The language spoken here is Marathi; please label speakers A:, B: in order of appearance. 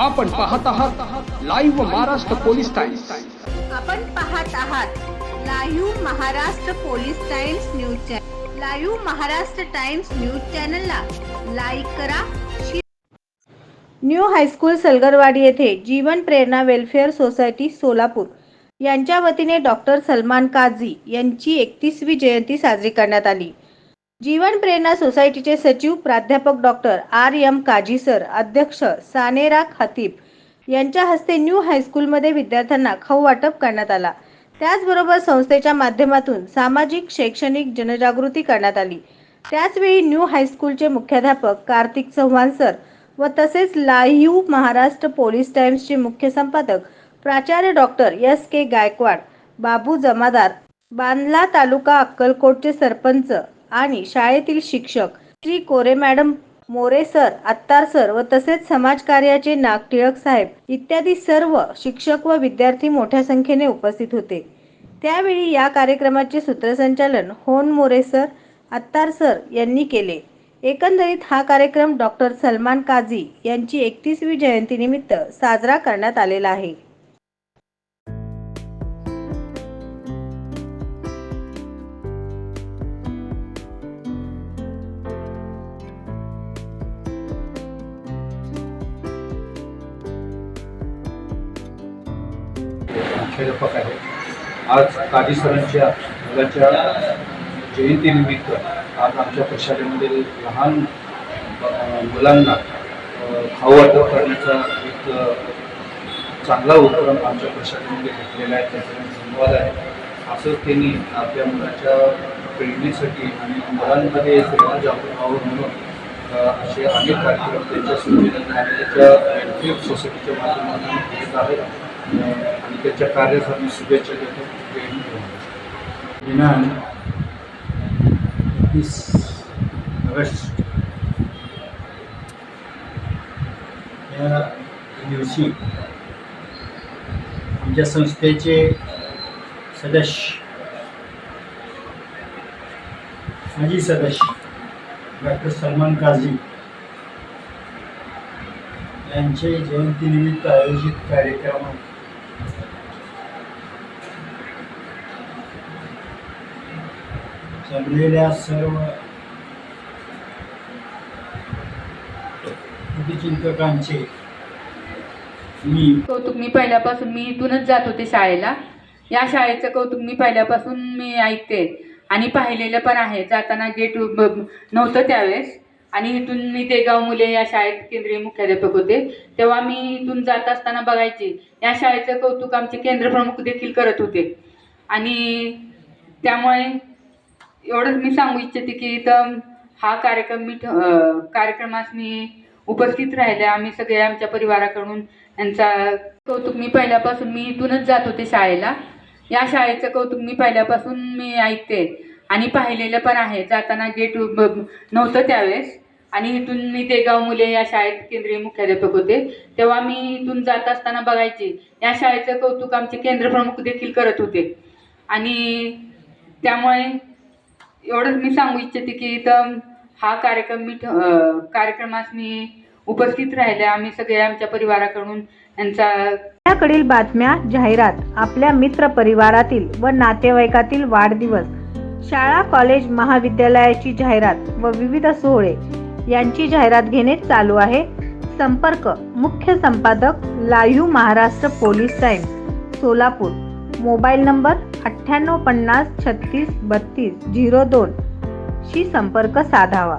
A: आपण पाहत आहात लाईव्ह महाराष्ट्र पोलीस टाइम्स
B: आपण पाहत आहात live Maharashtra police times news channel live Maharashtra times news चॅनलला लाईक करा share
C: new high school Salgarwadi येथे जीवन प्रेरणा वेलफेअर सोसायटी सोलापूर. यांच्या वतीने डॉक्टर सलमान काझी यांची एकतीसवी जयंती साजरी करण्यात आली. जीवन प्रेरणा सोसायटीचे सचिव प्राध्यापक doctor R M Kazi sir अध्यक्ष सानेरा खतीब यांच्या हस्ते न्यू हायस्कूलमध्ये विद्यार्थ्यांना खाऊ वाटप करण्यात आला. त्याचबरोबर संस्थेच्या माध्यमातून सामाजिक शैक्षणिक जनजागृती करण्यात आली. त्याचवेळी न्यू हायस्कूलचे मुख्याध्यापक कार्तिक चव्हाण सर व तसेच लाईव्ह महाराष्ट्र पोलीस टाइम्सचे मुख्य संपादक प्राचार्य doctor S K Gaikwad Babu Jamadar Bandla taluka अक्कलकोटचे sarpanch आणि शाळेतील शिक्षक Shri Kore madam More sir Attar sir व तसेच समाजकार्याचे नाग टिळक साहेब इत्यादी सर्व शिक्षक व विद्यार्थी मोठ्या संख्येने उपस्थित होते. त्यावेळी या कार्यक्रमाचे सूत्रसंचालन होन मोरे सर अत्तार सर यांनी केले. एकंदरीत हा कार्यक्रम डॉक्टर सलमान काझी यांची एकतीसवी जयंतीनिमित्त साजरा करण्यात आलेला आहे.
D: मुख्याध्यापक आहे. आज काजी सरांच्या मुलाच्या जयंतीनिमित्त आज आमच्या प्रशालेमध्ये लहान मुलांना खाऊ वाटप करण्याचा एक चांगला उपक्रम आमच्या प्रशालेमध्ये घेतलेला आहे. त्याचा संवाद आहे. असंच त्यांनी आपल्या मुलाच्या प्रेरणेसाठी आणि मुलांमध्ये प्रेरणा जागृत व्हावं म्हणून असे अनेक कार्यक्रम त्यांच्या सुविधा आणि त्याच्या वेलफेअर सोसायटीच्या माध्यमातून घेत आहेत. त्याच्या कार्यासाठी शुभेच्छा देतो.
E: दिनांक एकतीस ऑगस्ट. या दिवशी आमच्या संस्थेचे सदस्य माजी सदस्य डॉक्टर सलमान काझी यांचे जयंतीनिमित्त आयोजित कार्यक्रमात जमलेल्या सर्व चिंतकांचे मी
F: कौतुक मी पहिल्यापासून मी इथूनच जात होते शाळेला. या शाळेचं कौतुक मी पहिल्यापासून मी ऐकते. आणि पाहिलेलं पण आहे. जाताना गेट नव्हतं त्यावेळेस. आणि इथून मी देगाव मुले या शाळेत केंद्रीय मुख्याध्यापक होते. तेव्हा मी इथून जात असताना बघायचे या शाळेचं कौतुक आमचे केंद्रप्रमुख देखील करत होते. आणि त्यामुळे एवढंच मी सांगू इच्छिते की इथं हा कार्यक्रम मी ठ- कार्यक्रमास मी उपस्थित राहिले. आम्ही सगळे आमच्या परिवाराकडून यांचा कौतुक मी पहिल्यापासून मी इथूनच जात होते शाळेला. या शाळेचं कौतुक मी पहिल्यापासून मी ऐकते. आणि पाहिलेलं पण आहे. जाताना गेट नव्हतं त्यावेळेस. आणि इथून मी देगाव मुले या शाळेत केंद्रीय मुख्याध्यापक होते. तेव्हा मी इथून जात असताना बघायचे. या शाळेचं कौतुक आमचे केंद्रप्रमुख देखील करत होते. आणि त्यामुळे एवढंच मी सांगू इच्छिते की इथं हा कार्यक्रम मी कार्यक्रमास मी उपस्थित राहिले. आम्ही सगळे आमच्या परिवाराकडून यांचा
C: आपल्याकडील बातम्या जाहिरात आपल्या मित्र परिवारातील व नातेवाईकातील वाढदिवस शाळा कॉलेज महाविद्यालयाची जाहिरात व विविध सोहळे यांची जाहिरात घेणे चालू आहे. संपर्क मुख्य संपादक live Maharashtra police time Solapur. Mobile number अठ्ठ्याण्णव पन्नास छत्तीस बत्तीस झिरो दोन शी संपर्क साधावा.